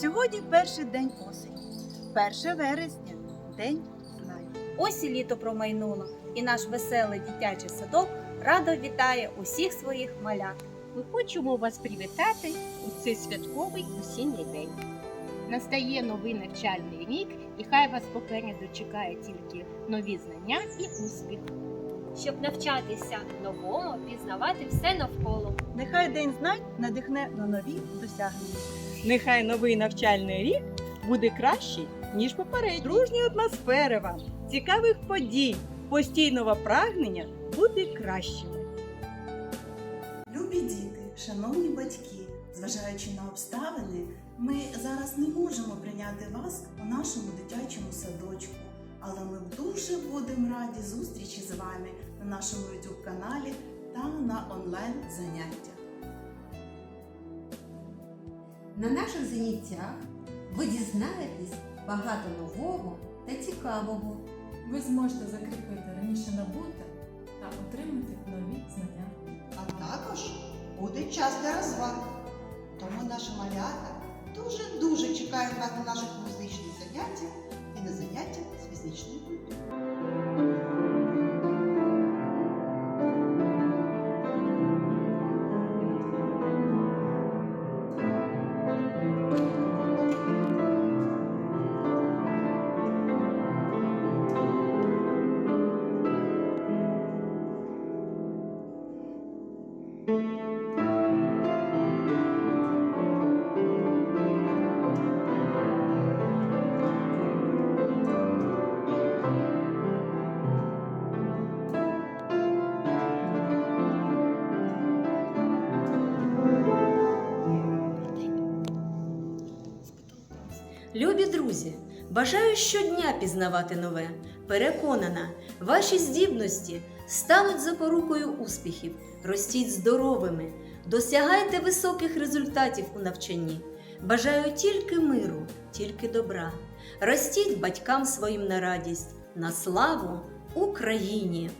Сьогодні перший день осені, 1 вересня, день знань. Ось і літо промайнуло, і наш веселий дитячий садок радо вітає усіх своїх малят. Ми хочемо вас привітати у цей святковий осінній день. Настає новий навчальний рік, і хай вас попереду чекає тільки нові знання і успіх. Щоб навчатися новому, пізнавати все навколо. Нехай день знань надихне на нові досягнення. Нехай новий навчальний рік буде кращий, ніж попередній. Дружньої атмосфери вам, цікавих подій, постійного прагнення бути кращими. Любі діти, шановні батьки, зважаючи на обставини, ми зараз не можемо прийняти вас у нашому дитячому садочку. Але ми дуже будемо раді зустрічі з вами на нашому YouTube каналі та на онлайн заняттях. На наших заняттях ви дізнаєтесь багато нового та цікавого. Ви зможете закріпити раніше набуте та отримати нові знання. А також буде час для розваг. Тому наші малята дуже-дуже чекають вас на наших музичних Любі друзі, бажаю щодня пізнавати нове. Переконана, ваші здібності стануть запорукою успіхів. Ростіть здоровими, досягайте високих результатів у навчанні. Бажаю тільки миру, тільки добра. Ростіть батькам своїм на радість, на славу Україні!